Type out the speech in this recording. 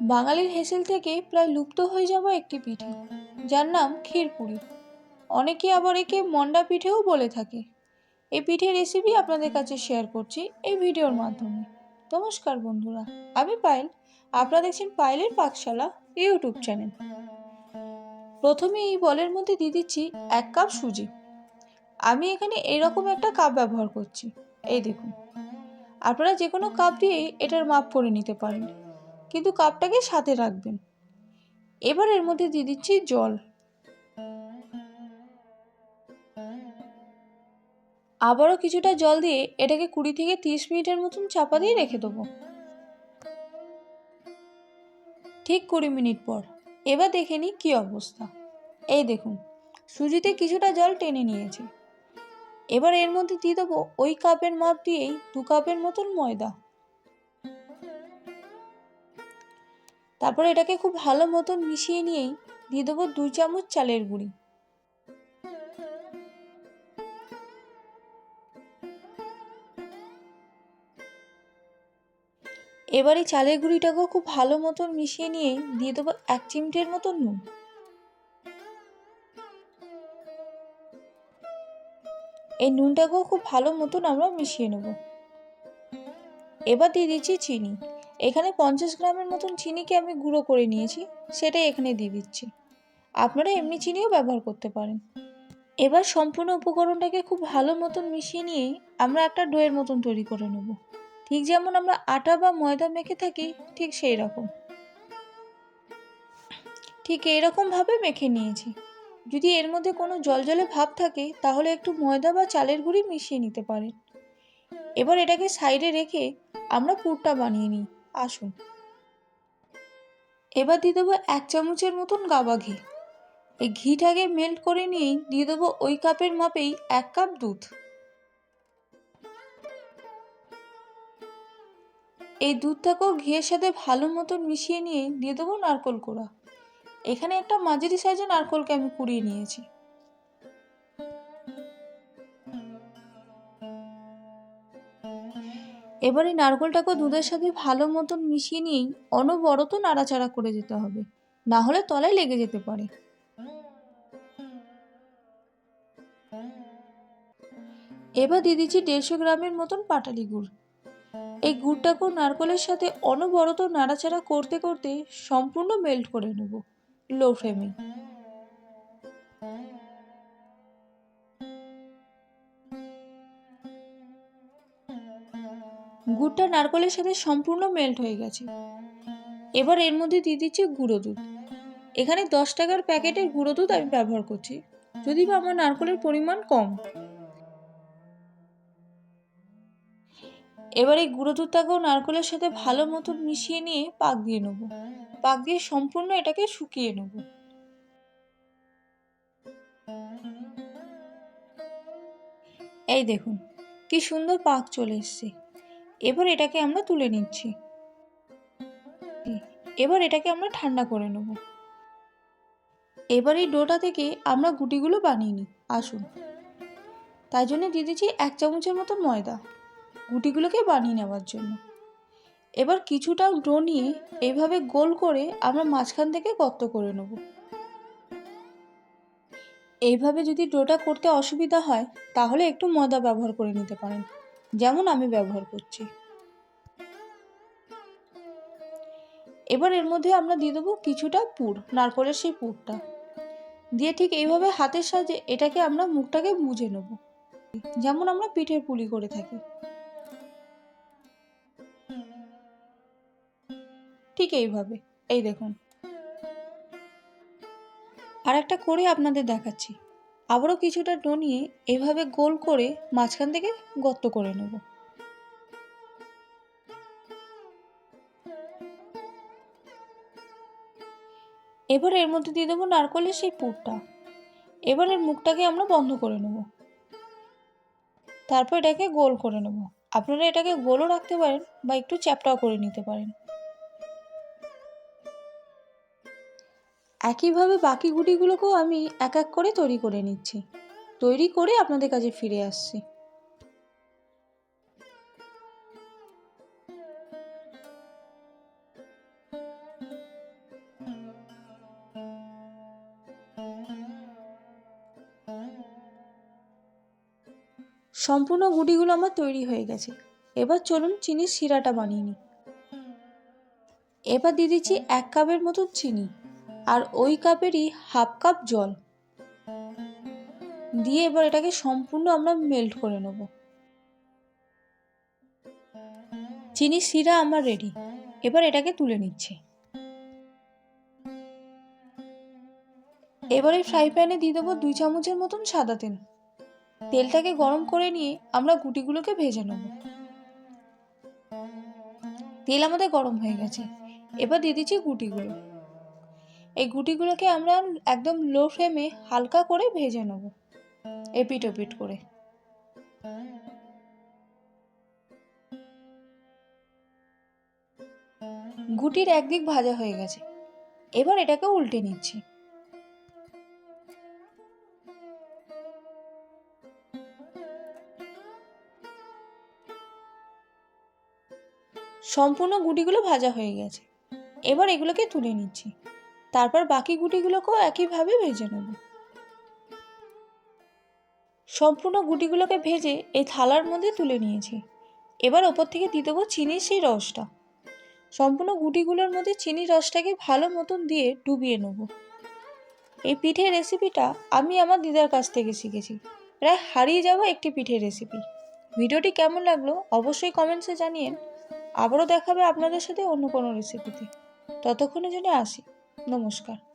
বাঙালির হেসেল থেকে প্রায় লুপ্ত হয়ে যাওয়া একটি পিঠে, যার নাম ক্ষীরপুরি। অনেকে আবার একে মন্ডা পিঠেও বলে থাকে। এই পিঠের রেসিপি আপনাদের কাছে শেয়ার করছি এই ভিডিওর মাধ্যমে। নমস্কার বন্ধুরা, আমি পায়েল। আপনারা দেখছেন পায়েলের পাকশালা ইউটিউব চ্যানেল। প্রথমে এই বলের মধ্যে দিয়ে দিচ্ছি এক কাপ সুজি। আমি এখানে এইরকম একটা কাপ ব্যবহার করছি। এই দেখুন। আপনারা যে কোনো কাপ দিয়ে এটার মাপ করে নিতে পারেন। কিন্তু কাপটাকে সাথে রাখবেন। এবার এর মধ্যে দিয়ে দিচ্ছি জল। আবারও কিছুটা জল দিয়ে এটাকে কুড়ি থেকে তিরিশ মিনিটের মতন চাপা দিয়ে রেখে দেবো। ঠিক কুড়ি মিনিট পর। এবার দেখে নিই কী অবস্থা। এই দেখুন, সুজিতে কিছুটা জল টেনে নিয়েছে। এবার এর মধ্যে দিয়ে দেবো ওই কাপের মাপ দিয়েই দু কাপের মতন ময়দা। তারপর এটাকে খুব ভালো মতন মিশিয়ে নিয়েই দিয়ে দেবো দুই চামচ চালের গুঁড়ি। এবার এই চালের গুঁড়িটাকেও খুব ভালো মতন মিশিয়ে নিয়ে দিয়ে দেবো এক চিমটের মতন নুন। এই নুনটাকেও খুব ভালো মতন আমরা মিশিয়ে নেব। এবার দিয়ে দিচ্ছি চিনি। এখানে পঞ্চাশ গ্রামের মতন চিনিকে আমি গুঁড়ো করে নিয়েছি, সেটাই এখানে দিয়ে দিচ্ছি। আপনারা এমনি চিনিও ব্যবহার করতে পারেন। এবার সম্পূর্ণ উপকরণটাকে খুব ভালো মতন মিশিয়ে নিয়ে আমরা একটা ডোয়ের মতন তৈরি করে নেব। ঠিক যেমন আমরা আটা বা ময়দা মেখে থাকি, ঠিক সেই রকম। ঠিক এইরকমভাবে মেখে নিয়েছি। যদি এর মধ্যে কোনো জলজলে ভাব থাকে, তাহলে একটু ময়দা বা চালের গুঁড়ি মিশিয়ে নিতে পারেন। এবার এটাকে সাইডে রেখে আমরা পুরটা বানিয়ে নিই। আসুন। এবার দিয়ে দেবো এক চামচের মতন গাবা ঘি। এই ঘিটাকে মেল্ট করে নিয়েই দিয়ে দেবো ওই কাপের মাপেই এক কাপ দুধ। এই দুধটাকেও ঘিয়ের সাথে ভালো মতন মিশিয়ে নিয়ে দিয়ে দেবো নারকোল কোড়া। এখানে একটা মাঝারি সাইজের নারকোলকে আমি কুড়িয়ে নিয়েছি। এবার এই নারকোলটাকে দুধের সাথে ভালো মতন মিশিয়ে নিয়েই অনবরত নাড়াচাড়া করে যেতে হবে। না হলে তলায় লেগে যেতে পারে। এবার দিয়ে দিচ্ছি দেড়শো গ্রামের মতন পাটালি গুড়। এই গুড়টাকেও নারকলের সাথে অনবরত নাড়াচাড়া করতে করতে সম্পূর্ণ মেল্ট করে নেব। লো ফ্লেমে। গুড়টা নারকলের সাথে সম্পূর্ণ মেল্ট হয়ে গেছে। এবার এর মধ্যে দিয়ে দিচ্ছি গুঁড়ো দুধ। এখানে দশ টাকার প্যাকেটের গুঁড়ো দুধ আমি ব্যবহার করছি। যদি বা আমার নারকলের পরিমাণ কম। এবার এই গুঁড়ো দুধটাকেও নারকলের সাথে ভালো মতো মিশিয়ে নিয়ে পাক দিয়ে নেব। পাক দিয়ে সম্পূর্ণ এটাকে শুকিয়ে নেব। এই দেখুন, কি সুন্দর পাক চলে এসছে। এবার এটাকে আমরা তুলে নিচ্ছি। এবার এটাকে আমরা ঠান্ডা করে নেব। এবার এই ডোটা থেকে আমরা গুটিগুলো বানিয়ে নিই। আসুন। তাই জন্য দিয়ে দিচ্ছি এক চামচের মতো ময়দা গুটিগুলোকে বানিয়ে নেওয়ার জন্য। এবার কিছুটা ডো নিয়ে এইভাবে গোল করে আমরা মাঝখান থেকে গর্ত করে নেব। এইভাবে যদি ডোটা করতে অসুবিধা হয়, তাহলে একটু ময়দা ব্যবহার করে নিতে পারেন। যেমন আমি ব্যবহার করছি। এবার এর মধ্যে আমরা দিয়ে দেবো কিছুটা পুর, নারকলের সেই পুরটা। দিয়ে ঠিক এইভাবে হাতের সাহায্যে এটাকে আমরা মুখটাকে মুজে নেব। যেমন আমরা পিঠের পুলি করে থাকি। ঠিক এইভাবে, এই দেখুন। আর একটা করে আপনাদের দেখাচ্ছি। আবারও কিছুটা ডো নিয়ে এভাবে গোল করে মাঝখান থেকে গর্ত করে নেব। এবার এর মধ্যে দিয়ে দেবো নারকলের সেই পুরটা। এবার এর মুখটাকে আমরা বন্ধ করে নেব। তারপর এটাকে গোল করে নেব। আপনারা এটাকে গোলও রাখতে পারেন বা একটু চ্যাপটাও করে নিতে পারেন। একইভাবে বাকি গুটিগুলোকেও আমি এক এক করে তৈরি করে নিচ্ছি। তৈরি করে আপনাদের কাছে ফিরে আসছি। সম্পূর্ণ গুটিগুলো আমার তৈরি হয়ে গেছে। এবার চলুন চিনির শিরাটা বানিয়ে নিই। এবার দিয়ে দিচ্ছি এক কাপের মতো চিনি। আর ওই কাপেরই হাফ কাপ জল। দিয়ে এবার এটাকে সম্পূর্ণ আমরা মেল্ট করে নেব। চিনি, শিরা আমার রেডি এবার এটাকে তুলে নিচ্ছি। এবারে ফ্রাই প্যানে দিয়ে দেবো দুই চামচের মতন সাদা তেল। তেলটাকে গরম করে নিয়ে আমরা গুটিগুলোকে ভেজে নেব। তেল আমাদের গরম হয়ে গেছে। এবার দিয়ে দিচ্ছি গুটিগুলো। এই গুটিগুলোকে আমরা একদম লো ফ্লেমে হালকা করে ভেজে নেব। এপিট ওপিট করে। গুটির একদিক ভাজা হয়ে গেছে। এবার এটাকে উল্টে নিচ্ছি। সম্পূর্ণ গুটিগুলো ভাজা হয়ে গেছে। এবার এগুলোকে তুলে নিচ্ছি। তারপর বাকি গুটিগুলোকেও একইভাবে ভেজে নেব। সম্পূর্ণ গুটিগুলোকে ভেজে এই থালার মধ্যে তুলে নিয়েছি। এবার ওপর থেকে দিয়ে দেবো চিনির সেই রসটা। সম্পূর্ণ গুটিগুলোর মধ্যে চিনির রসটাকে ভালো মতন দিয়ে ডুবিয়ে নেব। এই পিঠের রেসিপিটা আমি আমার দিদার কাছ থেকে শিখেছি। প্রায় হারিয়ে যাওয়া একটি পিঠের রেসিপি। ভিডিওটি কেমন লাগল অবশ্যই কমেন্টসে জানিয়েন। আবারও দেখাবে আপনাদের সাথে অন্য কোনো রেসিপিতে। ততক্ষণের জন্য আসি। নমস্কার।